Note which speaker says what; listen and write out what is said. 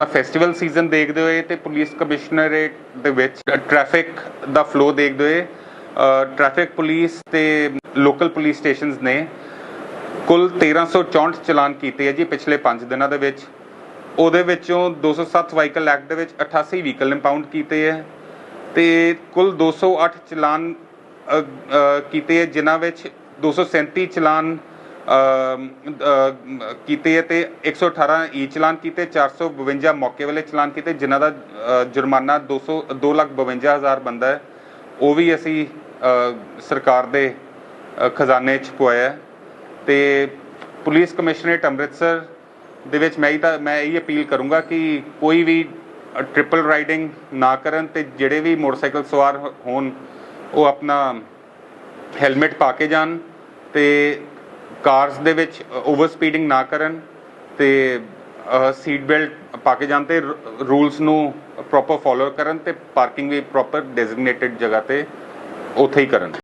Speaker 1: Festival season ਦੇਖਦੇ ਹੋਏ ਤੇ ਪੁਲਿਸ ਕਮਿਸ਼ਨਰੇਟ ਦੇ ਵਿੱਚ ਟ੍ਰੈਫਿਕ ਦਾ ਫਲੋ ਦੇਖਦੇ ਹੋਏ ਟ੍ਰੈਫਿਕ ਪੁਲਿਸ ਤੇ ਲੋਕਲ ਪੁਲਿਸ ਸਟੇਸ਼ਨਸ ਨੇ ਕੁੱਲ 1364 ਚਲਾਨ ਕੀਤੇ ਹੈ ਜੀ ਪਿਛਲੇ 5 ਦਿਨਾਂ ਦੇ ਵਿੱਚ। ਉਹਦੇ ਵਿੱਚੋਂ 207 ਵਾਹੀਕਲ ਐਕਟ ਦੇ ਵਿੱਚ 88 ਵਹੀਕਲ ਇੰਪਾਊਂਡ ਕੀਤੇ ਹੈ ਤੇ ਕੁੱਲ 208 ਚਲਾਨ ਅ, ਅ, ਕੀਤੇ ਹੈ ਜਿਨ੍ਹਾਂ ਵਿੱਚ 237 ਚਲਾਨ ਅ, ਅ, ਕੀਤੇ ਹੈ ਤੇ 118 ਈ ਚਲਾਨ ਕੀਤੇ 452 ਮੌਕੇ ਵਾਲੇ ਚਲਾਨ ਕੀਤੇ ਜਿਨ੍ਹਾਂ ਦਾ ਅ, ਜੁਰਮਾਨਾ 200 252000 ਬੰਦਾ ਹੈ। ਉਹ ਵੀ ਅਸੀਂ ਸਰਕਾਰ ਦੇ ਖਜ਼ਾਨੇ 'ਚ ਪਵਾਇਆ ਹੈ। ਤੇ ਪੁਲਿਸ ਕਮਿਸ਼ਨਰੇਟ ਅੰਮ੍ਰਿਤਸਰ ਦੇ ਵਿੱਚ ਮੈਂ ਹੀ ਤਾਂ ਮੈਂ ਇਹ ਅਪੀਲ ਕਰੂੰਗਾ ਕਿ ਕੋਈ ਵੀ ਟ੍ਰਿਪਲ ਰਾਈਡਿੰਗ ਨਾ ਕਰਨ ਤੇ ਜਿਹੜੇ ਵੀ ਮੋਟਰਸਾਈਕਲ ਸਵਾਰ ਹੋਣ ਉਹ ਆਪਣਾ ਹੈਲਮਟ ਪਾ ਕੇ ਜਾਣ ਤੇ ਕਾਰਸ ਦੇ ਵਿੱਚ ਓਵਰ ਸਪੀਡਿੰਗ ਨਾ ਕਰਨ ਤੇ ਸੀਟ ਬੈਲਟ ਪਾ ਕੇ ਜਾਣ ਤੇ ਰੂਲਸ ਨੂੰ ਪ੍ਰੋਪਰ ਫੋਲੋ ਕਰਨ ਤੇ ਪਾਰਕਿੰਗ ਵੀ ਪ੍ਰੋਪਰ ਡੈਜ਼ਿਗਨੇਟਿਡ ਜਗ੍ਹਾ ਤੇ ਉੱਥੇ ਹੀ ਕਰਨ।